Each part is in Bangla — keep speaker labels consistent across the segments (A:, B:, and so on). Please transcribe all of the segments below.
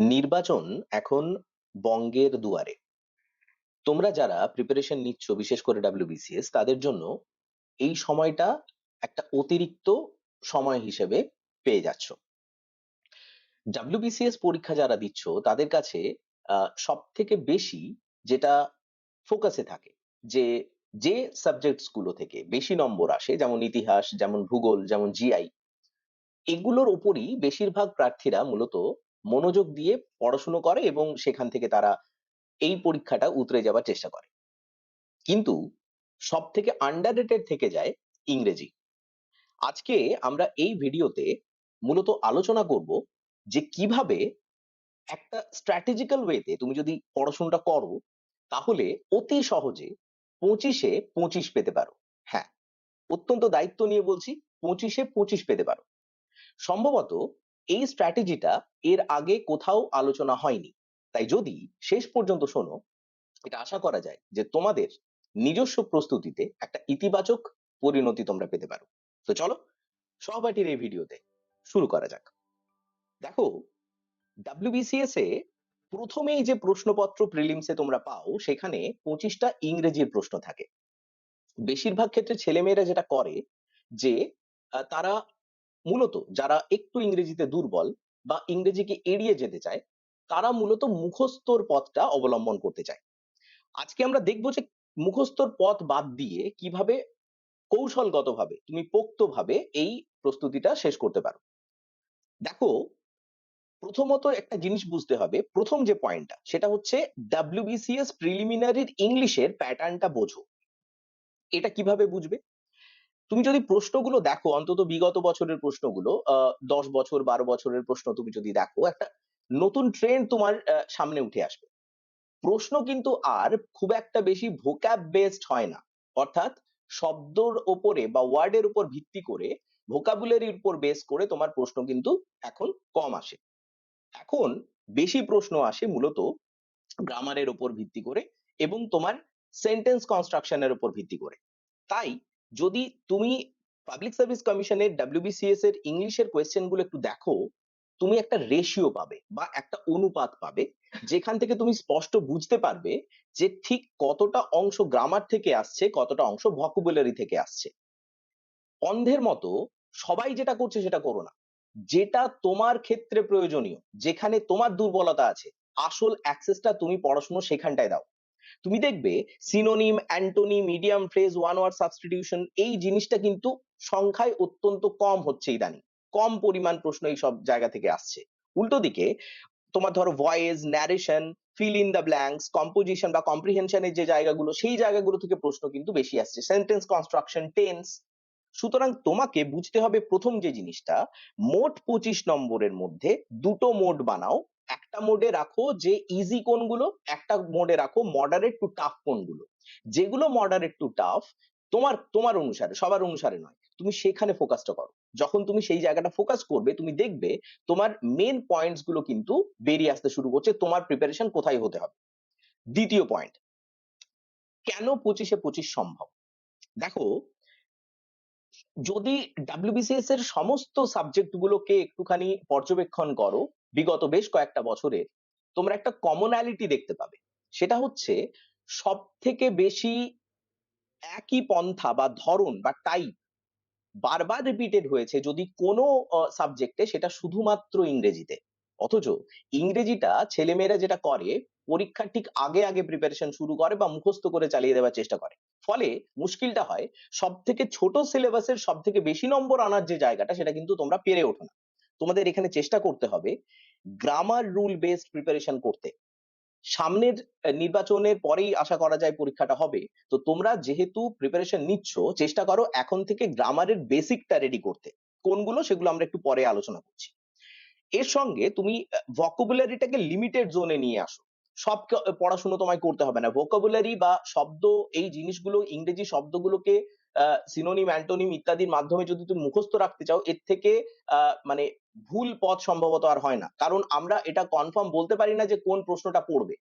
A: নির্বাচন এখন বঙ্গের দুয়ারে। তোমরা যারা প্রিপারেশন নিচ্ছ, বিশেষ করে ডাব্লিউবিসিএস তাদের জন্য এই সময়টা একটা অতিরিক্ত সময় হিসেবে পেয়ে যাচ্ছ। ডাব্লিউবিসিএস পরীক্ষা যারা দিচ্ছ, তাদের কাছে সব থেকে বেশি যেটা ফোকাসে থাকে, যে যে সাবজেক্টসগুলো থেকে বেশি নম্বর আসে, যেমন ইতিহাস, যেমন ভূগোল, যেমন জিআই এগুলোর উপরই বেশিরভাগ প্রার্থীরা মূলত মনোযোগ দিয়ে পড়াশুনো করে এবং সেখান থেকে তারা এই পরীক্ষাটা উতরে যাওয়ার চেষ্টা করে। কিন্তু সব থেকে আন্ডার থেকে যায় ইংরেজি। আজকে আমরা এই ভিডিওতে মূলত আলোচনা করব যে কীভাবে একটা স্ট্র্যাটেজিক্যাল ওয়েতে তুমি যদি পড়াশোনাটা করো, তাহলে অতি সহজে পঁচিশে পঁচিশ পেতে পারো। হ্যাঁ অত্যন্ত দায়িত্ব নিয়ে বলছি পঁচিশে পঁচিশ পেতে পারো। সম্ভবত এই স্ট্র্যাটেজিটা এর আগে কোথাও আলোচনা হয়নি। তাই যদি শেষ পর্যন্ত শোনো, এটা আশা করা যায় যে তোমাদের নিজস্ব প্রস্তুতিতে একটা ইতিবাচক পরিণতি তোমরা পেতে পারো। তো চলো, সহপাঠীর এই ভিডিওতে শুরু করা যাক। দেখো ডাব্লিউবিসিএস এ প্রথমেই যে প্রশ্নপত্র প্রিলিমসে তোমরা পাও, সেখানে পঁচিশটা ইংরেজির প্রশ্ন থাকে। বেশিরভাগ ক্ষেত্রে ছেলেমেয়েরা যেটা করে যে তারা মূলত যারা একটু ইংরেজিতে দুর্বল বা ইংরেজিকে এড়িয়ে যেতে চায়, তারা মূলত মুখস্থর পথটা অবলম্বন করতে চায়। আজকে আমরা দেখব যে মুখস্থর পথ বাদ দিয়ে কীভাবে কৌশলগতভাবে, তুমি পোক্তভাবে এই প্রস্তুতিটা শেষ করতে পারো। দেখো, প্রথমত একটা জিনিস বুঝতে হবে, প্রথম যে পয়েন্টটা, সেটা হচ্ছে ডাব্লিউবিসিএস প্রিলিমিনারির ইংলিশের প্যাটার্নটা বোঝো। এটা কীভাবে বুঝবে? তুমি যদি প্রশ্নগুলো দেখো, অন্তত বিগত বছরের প্রশ্নগুলো দশ বছর, বারো বছরের প্রশ্ন তুমি যদি দেখো, একটা নতুন ট্রেন্ড তোমার সামনে উঠে আসবে। প্রশ্ন কিন্তু আর খুব একটা বেশি ভোক্যাব বেসড হয় না। অর্থাৎ শব্দর ওপরে বা ওয়ার্ডের উপর ভিত্তি করে ভোকাবুলারির উপর বেস করে তোমার প্রশ্ন কিন্তু এখন কম আসে। এখন বেশি প্রশ্ন আসে মূলত গ্রামারের উপর ভিত্তি করে এবং তোমার সেন্টেন্স কনস্ট্রাকশনের উপর ভিত্তি করে। তাই যদি তুমি পাবলিক সার্ভিস কমিশনের ডাব্লিউবিসিএস এর ইংলিশের কোয়েশ্চেনগুলো একটু দেখো, তুমি একটা রেশিও পাবে বা একটা অনুপাত পাবে, যেখান থেকে তুমি স্পষ্ট বুঝতে পারবে যে ঠিক কতটা অংশ গ্রামার থেকে আসছে, কতটা অংশ ভকুবুলারি থেকে আসছে। অন্ধের মতো সবাই যেটা করছে সেটা করো না। যেটা তোমার ক্ষেত্রে প্রয়োজনীয়, যেখানে তোমার দুর্বলতা আছে, আসল অ্যাক্সেসটা তুমি পড়াশোনা সেখানটায় দাও। তুমি দেখবে synonym antonym medium phrase one word substitution এই জিনিসটা কিন্তু সংখ্যায় অত্যন্ত কম হচ্ছে ইদানিং। কম পরিমাণ প্রশ্ন এই সব জায়গা থেকে আসছে। উল্টো দিকে তোমার ধরো voice narration fill in the blanks composition বা কম্প্রিহেনশনের যে জায়গাগুলো, সেই জায়গাগুলো থেকে প্রশ্ন কিন্তু বেশি আসছে। সেন্টেন্স কনস্ট্রাকশন টেন্স সুতরাং তোমাকে বুঝতে হবে প্রথম যে জিনিসটা, মোট পঁচিশ নম্বরের মধ্যে দুটো মোড বানাও একটা মোডে রাখো যে ইজি কোনগুলো, একটা মোডে রাখো মডারেট টু টাফ কোনগুলো। যেগুলো মডারেট টু টাফ তোমার তোমার অনুসারে, সবার অনুসারে নয়। তুমি সেখানে ফোকাসটা করো। যখন তুমি সেই জায়গাটা ফোকাস করবে, তুমি দেখবে তোমার মেন পয়েন্টসগুলো কিন্তু বেরিয়ে আসতে শুরু করছে, তোমার প্রিপারেশন কোথায় হতে হবে। দ্বিতীয় পয়েন্ট কেন পঁচিশে পঁচিশ সম্ভব? দেখো, যদি ডাব্লিউবিসিএস এর সমস্ত সাবজেক্ট গুলোকে একটুখানি পর্যবেক্ষণ করো বিগত বেশ কয়েকটা বছরের, তোমরা একটা কমনালিটি দেখতে পাবে। সেটা হচ্ছে সব থেকে বেশি একই পন্থা বা ধরন বা টাইপ বারবার রিপিটেড হয়েছে যদি কোনো সাবজেক্টে সেটা শুধুমাত্র ইংরেজিতে। অথচ ইংরেজিটা ছেলেমেয়েরা যেটা করে, পরীক্ষার ঠিক আগে আগে প্রিপারেশন শুরু করে বা মুখস্থ করে চালিয়ে দেওয়ার চেষ্টা করে। ফলে মুশকিলটা হয় সব থেকে ছোট সিলেবাসের সব থেকে বেশি নম্বর আনার যে জায়গাটা, সেটা কিন্তু তোমরা পেরে ওঠো না। তোমাদের এখানে চেষ্টা করতে হবে গ্রামার রুল বেসড প্রিপারেশন করতে। সামনের নির্বাচনের পরেই আশা করা যায় পরীক্ষাটা হবে। তো তোমরা যেহেতু প্রিপারেশন নিচ্ছ, চেষ্টা করো এখন থেকে গ্রামারের বেসিকটা রেডি করতে। কোনগুলো সেগুলো আমরা একটু পরে আলোচনা করছি। এর সঙ্গে তুমি ভোকাবুলারিটাকে লিমিটেড জোনে নিয়ে আসো। সব পড়াশুনো তোমায় করতে হবে না। ভোকাবুলারি বা শব্দ, এই জিনিসগুলো, ইংরেজি শব্দগুলোকে সিনোনিম অ্যান্টোনিম ইত্যাদির মাধ্যমে যদি তুমি মুখস্থ রাখতে চাও, এর থেকে মানে ভুল পথ সম্ভবত আর হয় না। কারণ আমরা এটা কনফার্ম বলতে পারি না যে কোন প্রশ্নটা পড়বে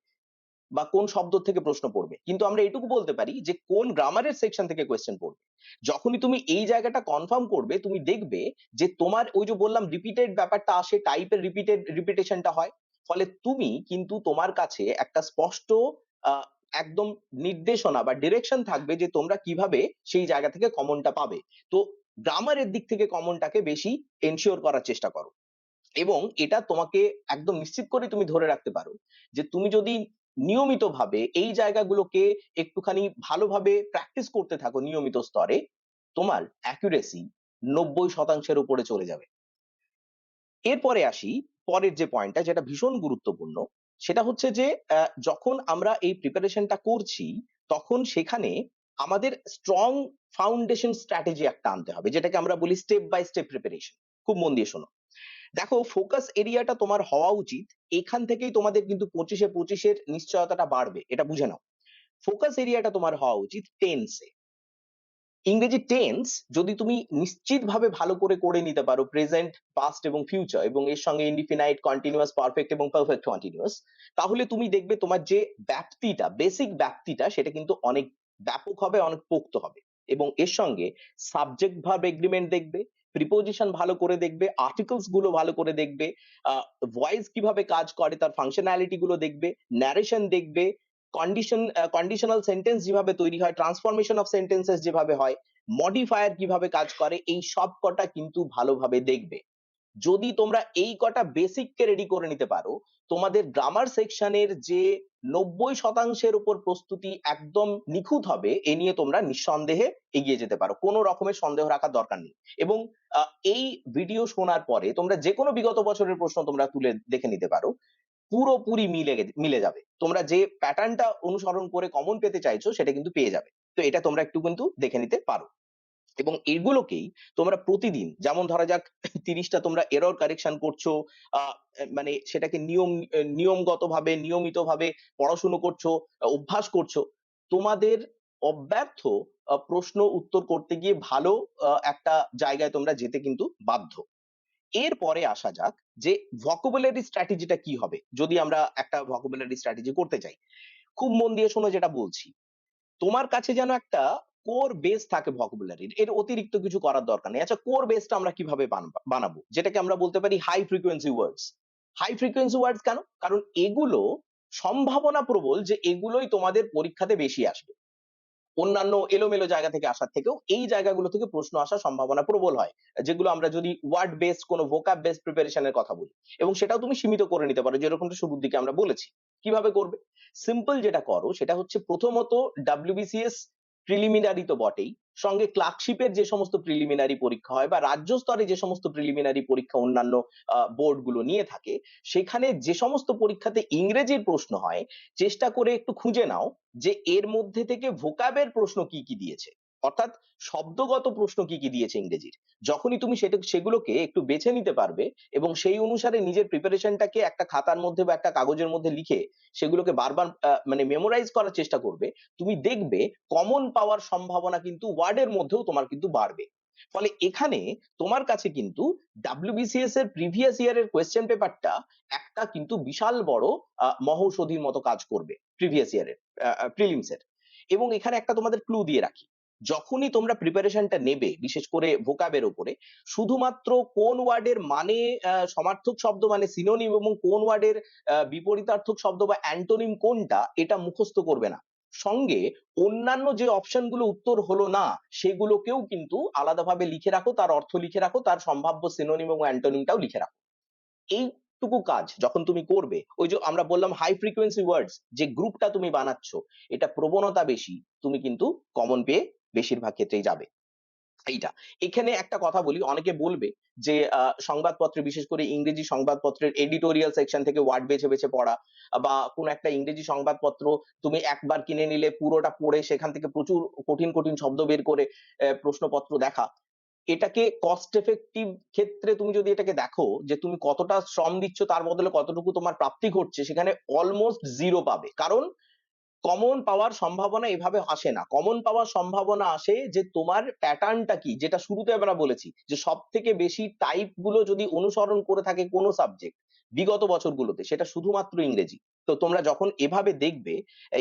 A: বা কোন শব্দ থেকে প্রশ্ন পড়বে। কিন্তু আমরা এটুকু বলতে পারি যে কোন গ্রামারের সেকশন থেকে কোয়েশ্চেন পড়বে। যখনই তুমি এই জায়গাটা কনফার্ম করবে, তুমি দেখবে যে তোমার ওই যে বললাম রিপিটেড ব্যাপারটা আসে টাইপের রিপিটেড রিপিটেশনটা হয়। ফলে তুমি কিন্তু তোমার কাছে একটা স্পষ্ট একদম নির্দেশনা বা direction থাকবে যে তোমরা কীভাবে সেই জায়গা থেকে কমনটা পাবে। তো এর দিক থেকে কমনটাকে বেশি ensure করার চেষ্টা করো। এবং এটা তোমাকে একদম নিশ্চিত করে তুমি ধরে রাখতে পারো যে তুমি যদি নিয়মিত ভাবে এই জায়গাগুলোকে একটুখানি ভালোভাবে practice করতে থাকো নিয়মিত স্তরে, তোমার accuracy নব্বই শতাংশের উপরে চলে যাবে। এরপরে আসি পরের যে point টা যেটা ভীষণ গুরুত্বপূর্ণ, সেটা হচ্ছে যে যখন আমরা এই preparation টা করছি, তখন সেখানে আমাদের strong foundation strategy একটা আনতে হবে, যেটাকে আমরা বলি step by step preparation খুব মন দিয়ে শোনো। দেখো, focus area টা তোমার হওয়া উচিত, এখান থেকেই তোমাদের কিন্তু পঁচিশে পঁচিশের নিশ্চয়তাটা বাড়বে, এটা বুঝে নাও। focus area টা তোমার হওয়া উচিত এ। ইংরেজি tense যদি তুমি নিশ্চিত ভাবে ভালো করে করে নিতে পারো, present, past এবং future, এবং এর সঙ্গে indefinite, continuous, perfect এবং perfect continuous, তাহলে তুমি দেখবে তোমার যে ব্যাপ্তিটা, basic ব্যাপ্তিটা, সেটা কিন্তু অনেক ব্যাপক হবে অনেক পোক্ত হবে এবং এর সঙ্গে subject verb agreement দেখবে preposition ভালো করে দেখবে articles গুলো ভালো করে দেখবে voice কীভাবে কাজ করে তার functionality গুলো দেখবে narration দেখবে আহ conditional sentence যেভাবে তৈরি হয় transformation of sentences যেভাবে হয় modifier কীভাবে কাজ করে এই সব কটা কিন্তু ভালোভাবে দেখবে যদি তোমরা এই কটা basic কে ready করে নিতে পারো তোমাদের section এর যে নব্বই শতাংশের উপর প্রস্তুতি একদম নিখুঁত হবে, এ নিয়ে তোমরা নিঃসন্দেহে এগিয়ে যেতে পারো। কোনো রকমের সন্দেহ রাখার দরকার নেই। এবং এই ভিডিও শোনার পরে তোমরা যে কোনো বিগত বছরের প্রশ্ন তোমরা তুলে দেখে নিতে পারো, পুরোপুরি মিলে মিলে যাবে। তোমরা যে প্যাটার্নটা অনুসরণ করে common পেতে চাইছো, সেটা কিন্তু পেয়ে যাবে। তো এটা তোমরা একটু কিন্তু দেখে নিতে পারো। এবং এগুলোকেই তোমরা প্রতিদিন, যেমন ধরা যাক তিরিশটা তোমরা error correction করছ মানে সেটাকে নিয়ম নিয়মগত ভাবে নিয়মিত ভাবে পড়াশুনো করছ, অভ্যাস করছ, তোমাদের অব্যর্থ প্রশ্ন উত্তর করতে গিয়ে ভালো একটা জায়গায় তোমরা যেতে কিন্তু বাধ্য। এরপরে আসা যাক যে vocabulary strategy টা কি হবে, যদি আমরা একটা vocabulary strategy করতে চাই। খুব মন দিয়ে শোনো যেটা বলছি। তোমার কাছে যেন একটা core base থাকে vocabulary এর অতিরিক্ত কিছু করার দরকার নেই। আচ্ছা core base টা আমরা কীভাবে বানাবো? যেটাকে আমরা বলতে পারি high frequency words high frequency words কেন? কারণ এগুলো সম্ভাবনা প্রবল যে এগুলোই তোমাদের পরীক্ষাতে বেশি আসবে। অন্যান্য এলোমেলো জায়গা থেকে আসার থেকেও এই জায়গাগুলো থেকে প্রশ্ন আসার সম্ভাবনা প্রবল হয়। যেগুলো আমরা যদি ওয়ার্ড based কোনো based preparation এর কথা বলি, এবং সেটাও তুমি সীমিত করে নিতে পারো, যেরকমটা শুরুর দিকে আমরা বলেছি। কীভাবে করবে? সিম্পল যেটা করো, সেটা হচ্ছে প্রথমত WBCS preliminary তো বটেই। সঙ্গে এর যে সমস্ত preliminary পরীক্ষা হয় বা রাজ্য স্তরে যে সমস্ত প্রিলিমিনারি পরীক্ষা অন্যান্য board গুলো নিয়ে থাকে, সেখানে যে সমস্ত পরীক্ষাতে ইংরেজির প্রশ্ন হয়, চেষ্টা করে একটু খুঁজে নাও যে এর মধ্যে থেকে vocab এর প্রশ্ন কি কি দিয়েছে। অর্থাৎ শব্দগত প্রশ্ন কি কি দিয়েছে ইংরেজির? যখনই তুমি সেগুলোকে একটু বেছে নিতে পারবে এবং সেই অনুসারে নিজের preparation টাকে একটা খাতার মধ্যে বা একটা কাগজের মধ্যে লিখে সেগুলোকে বারবার মানে memorize করার চেষ্টা করবে, তুমি দেখবে common পাওয়ার সম্ভাবনা কিন্তু word এর মধ্যেও তোমার কিন্তু বাড়বে। ফলে এখানে তোমার কাছে কিন্তু WBCS এর previous year এর question paper টা একটা কিন্তু বিশাল বড় মহৌষধির মতো কাজ করবে previous year এর আহ prilims এর। এবং এখানে একটা তোমাদের clue দিয়ে রাখি। যখনই তোমরা preparation টা নেবে, বিশেষ করে এর উপরে, শুধুমাত্র কোন এর মানে সমার্থক শব্দ মানে synonym এবং কোন এর বিপরীতার্থক শব্দ বা antonym কোনটা, এটা মুখস্থ করবে না। সঙ্গে অন্যান্য যে option গুলো উত্তর হলো না, সেগুলোকেও কিন্তু আলাদাভাবে লিখে রাখো, তার অর্থ লিখে রাখো, তার সম্ভাব্য synonym এবং antonym টাও লিখে রাখো। এইটুকু কাজ যখন তুমি করবে, ওই যে আমরা বললাম high frequency words, যে group টা তুমি বানাচ্ছ, এটা প্রবণতা বেশি, তুমি কিন্তু common পেয়ে বেশিরভাগ ক্ষেত্রেই যাবে। এইটা। এখানে একটা কথা বলি, অনেকে বলবে যে সংবাদপত্রে, বিশেষ করে ইংরেজি সংবাদপত্রের editorial section থেকে word বেছে বেছে পড়া, বা কোন একটা ইংরেজি সংবাদপত্র তুমি একবার কিনে নিলে, পুরোটা পড়ে সেখান থেকে প্রচুর কঠিন কঠিন শব্দ বের করে প্রশ্নপত্র দেখা। এটাকে cost effective ক্ষেত্রে তুমি যদি এটাকে দেখো, যে তুমি কতটা শ্রম দিচ্ছ, তার বদলে কতটুকু তোমার প্রাপ্তি ঘটছে, সেখানে almost zero পাবে। কারণ common পাওয়ার সম্ভাবনা এভাবে আসে না। common পাওয়ার সম্ভাবনা আসে যে, তোমার pattern টা কি? যেটা শুরুতে আমরা বলেছি যে সব থেকে বেশি type গুলো যদি অনুসরণ করে থাকে কোনো subject বিগত বছরগুলোতে, সেটা শুধুমাত্র ইংরেজি। তো তোমরা যখন এভাবে দেখবে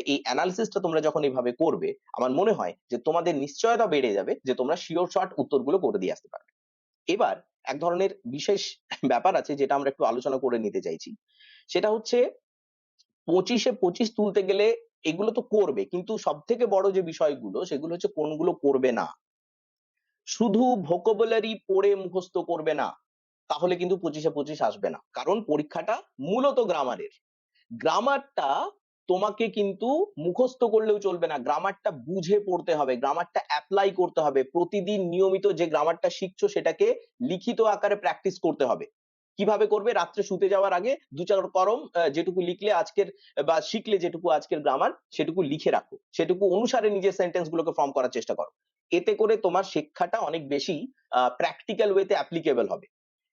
A: এই analysis টা তোমরা যখন এভাবে করবে, আমার মনে হয় যে, তোমাদের নিশ্চয়তা বেড়ে যাবে যে, তোমরা sure shot উত্তরগুলো করে দিয়ে আসতে পারবে। এবার এক ধরনের বিশেষ ব্যাপার আছে যেটা আমরা একটু আলোচনা করে নিতে চাইছি। সেটা হচ্ছে পঁচিশে পঁচিশ তুলতে গেলে এগুলো তো করবে। কিন্তু সব থেকে বড় যে বিষয়গুলো, সেগুলো হচ্ছে কোনগুলো করবে না। শুধু vocabulary পড়ে মুখস্থ করবে না, তাহলে কিন্তু পঁচিশে পঁচিশ আসবে না। কারণ পরীক্ষাটা মূলত গ্রামারের গ্রামারটা তোমাকে কিন্তু মুখস্থ করলেও চলবে না। গ্রামারটা বুঝে পড়তে হবে গ্রামারটা apply করতে হবে। প্রতিদিন নিয়মিত যে গ্রামারটা শিখছো, সেটাকে লিখিত আকারে practice করতে হবে। কীভাবে করবে? রাত্রে শুতে যাওয়ার আগে দু চার কলম যেটুকু লিখলে আজকের, বা শিখলে যেটুকু আজকের গ্রামার সেটুকু লিখে রাখো। সেটুকু অনুসারে নিজের সেন্টেন্স গুলোকে ফর্ম করার চেষ্টা করো। এতে করে তোমার শিক্ষাটা অনেক বেশি প্র্যাকটিক্যাল ওয়েতে অ্যাপ্লিকেবল হবে।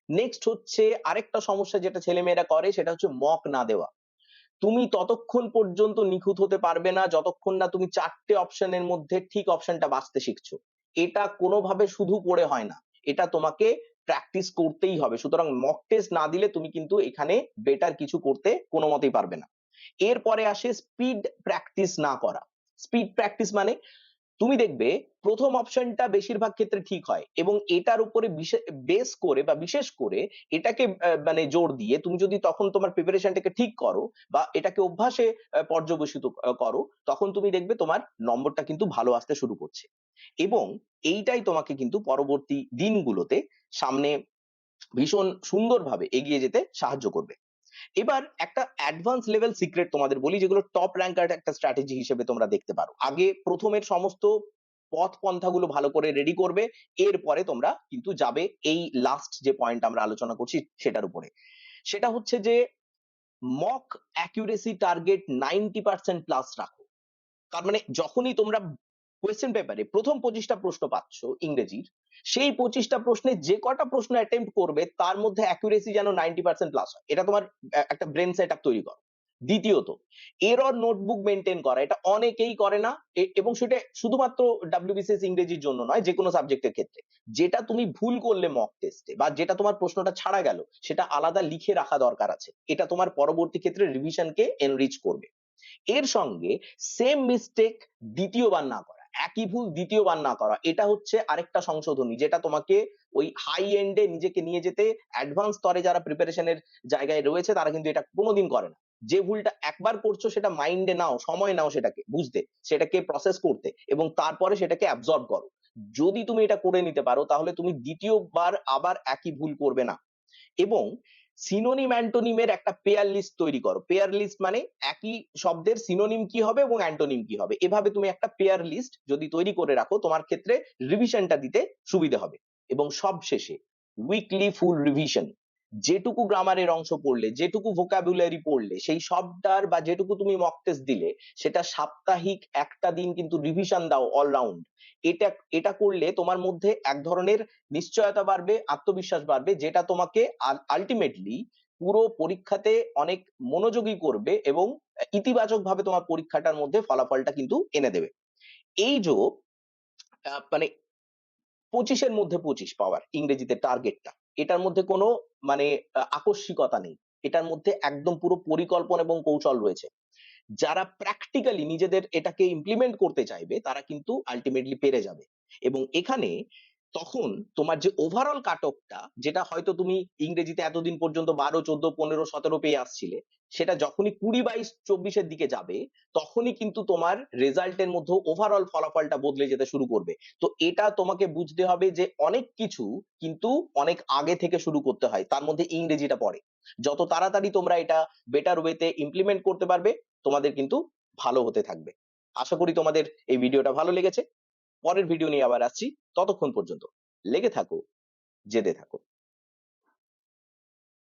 A: নেক্সট হচ্ছে আরেকটা সমস্যা যেটা ছেলেমেয়েরা করে, সেটা হচ্ছে মক না দেওয়া। তুমি ততক্ষণ পর্যন্ত নিখুঁত হতে পারবে না, যতক্ষণ না তুমি চারটে অপশনের মধ্যে ঠিক অপশনটা বাছতে শিখছো। এটা কোনোভাবে শুধু পড়ে হয় না। এটা তোমাকে প্র্যাকটিস করতেই হবে। সুতরাং মক টেস্ট না দিলে তুমি কিন্তু এখানে বেটার কিছু করতে কোনো মতেই পারবে না। এরপরে আসে স্পিড প্র্যাকটিস না করা। স্পিড প্র্যাকটিস মানে তুমি দেখবে প্রথম অপশনটা বেশিরভাগ ক্ষেত্রে ঠিক হয় এবং এটার উপরে বেস করে বা বিশেষ করে এটাকে মানে জোর দিয়ে তুমি যদি তখন তোমার প্রিপারেশনটাকে ঠিক করো বা এটাকে অভ্যাসে পর্যবসিত করো, তখন তুমি দেখবে তোমার নম্বরটা কিন্তু ভালো আসতে শুরু করছে। এবং এইটাই তোমাকে কিন্তু পরবর্তী দিনগুলোতে সামনে ভীষণ সুন্দরভাবে এগিয়ে যেতে সাহায্য করবে। এবার একটা অ্যাডভান্স লেভেল সিক্রেট তোমাদের বলি, যেগুলো টপ র্যাঙ্কার একটা স্ট্র্যাটেজি হিসেবে তোমরা দেখতে পারো। আগে প্রথমের সমস্ত পথ পন্থাগুলো ভালো করে রেডি করবে, এরপরে তোমরা কিন্তু যাবে এই লাস্ট যে পয়েন্ট আমরা আলোচনা করছি সেটার উপরে। সেটা হচ্ছে যে mock accuracy target ninety percent plus রাখো। তার মানে যখনই তোমরা কোয়েশ্চেন পেপারে প্রথম পঁচিশটা প্রশ্ন পাচ্ছ ইংরেজির, সেই পঁচিশটা প্রশ্নে যে কটা প্রশ্ন অ্যাটেম্প করবে তার মধ্যে অ্যাকুরেসি যেন নাইনটি পার্সেন্ট প্লাস হয়। এটা তোমার একটা ব্রেন সেট আপ তৈরি করো। দ্বিতীয়ত এরর নোটবুক মেনটেন করা, এটা অনেকেই করে না এবং সেটা শুধুমাত্র ডাব্লিউবিসিএস ইংরেজির জন্য নয়, যে কোনো সাবজেক্টের ক্ষেত্রে। যেটা তুমি ভুল করলে মক টেস্টে বা যেটা তোমার প্রশ্নটা ছাড়া গেল, সেটা আলাদা লিখে রাখা দরকার আছে। এটা তোমার পরবর্তী ক্ষেত্রে রিভিশনকে এনরিচ করবে। এর সঙ্গে সেম মিস্টেক দ্বিতীয়বার না করা। একই ভুল দ্বিতীয়বার না করা। এটা হচ্ছে আরেকটা সংশোধনী, যেটা তোমাকে ওই হাই এন্ডে নিজেকে নিয়ে যেতে অ্যাডভান্স স্তরে যারা প্রিপারেশনের জায়গায় রয়েছে, তারা কিন্তু এটা কোনোদিন করে না। যে ভুলটা একবার করছ, সেটা মাইন্ডে নাও, সময় নাও সেটাকে, বুঝতে। সেটাকে প্রসেস করতে এবং তারপরে সেটাকে অ্যাবজর্ব করো। যদি তুমি এটা করে নিতে পারো, তাহলে তুমি দ্বিতীয়বার আবার একই ভুল করবে না। এবং সিনোনিম অ্যান্টোনিমের একটা পেয়ার লিস্ট তৈরি করো। পেয়ার লিস্ট মানে একই শব্দের সিনোনিম কি হবে এবং অ্যান্টোনিম কি হবে। এভাবে তুমি একটা পেয়ার লিস্ট যদি তৈরি করে রাখো, তোমার ক্ষেত্রে রিভিশনটা দিতে সুবিধা হবে। এবং সবশেষে উইকলি ফুল রিভিশন যেটুকু গ্রামারের অংশ পড়লে যেটুকু ভোকাবুলারি পড়লে সেই সবটার বা যেটুকু তুমি মক টেস্ট দিলে সেটা সাপ্তাহিক একটা দিন কিন্তু রিভিশন দাও অলরাউন্ড এটা এটা করলে তোমার মধ্যে এক ধরনের নিশ্চয়তা বাড়বে আত্মবিশ্বাস বাড়বে যেটা তোমাকে আলটিমেটলি পুরো পরীক্ষাতে অনেক মনোযোগী করবে এবং ইতিবাচক ভাবে তোমার পরীক্ষাটার মধ্যে ফলাফলটা কিন্তু এনে দেবে। এই যে আহ, মানে পঁচিশের মধ্যে পঁচিশ পাওয়ার ইংরেজিতে টার্গেটটা এটার মধ্যে কোনো মানে আকস্মিকতা নেই। এটার মধ্যে একদম পুরো পরিকল্পনা এবং কৌশল রয়েছে। যারা প্র্যাকটিক্যালি নিজেদের এটাকে ইমপ্লিমেন্ট করতে চাইবে, তারা কিন্তু আলটিমেটলি পেরে যাবে। এবং এখানে তখন তোমার যে ওভারঅল কাট অফটা যেটা হয়তো তুমি ইংরেজিতে এতদিন পর্যন্ত বারো, চোদ্দ, পনেরো, সতেরো পেয়ে আসছিলে, সেটা যখনই কুড়ি বাইশ, চব্বিশের দিকে যাবে, তখনই কিন্তু তোমার রেজাল্টের মধ্যে ওভারঅল ফলাফলটা বদলে যেতে শুরু করবে। তো এটা তোমাকে বুঝতে হবে যে অনেক কিছু কিন্তু অনেক আগে থেকে শুরু করতে হয়, তার মধ্যে ইংরেজিটা পড়ে। যত তাড়াতাড়ি তোমরা এটা বেটার ওয়েতে ইমপ্লিমেন্ট করতে পারবে, তোমাদের কিন্তু ভালো হতে থাকবে। আশা করি তোমাদের এই ভিডিওটা ভালো লেগেছে। পরের ভিডিও নিয়ে আবার আসছি। ততক্ষণ পর্যন্ত লেগে থাকো জেদে থাকো।